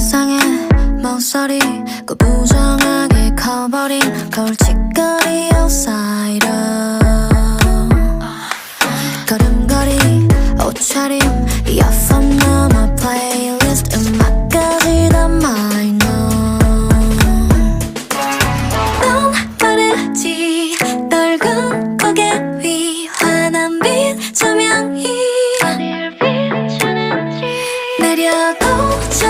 세상에 모서리 그 부정하게 커버린 걸칫거리 outsider. 걸음걸이 옷차림 이어폰 넘어 플레이리스트 음악까지 다 minor. 넌 빠르지 넓은 고개 위 환한 빛 조명이. 어딜 비추는지 내려도 저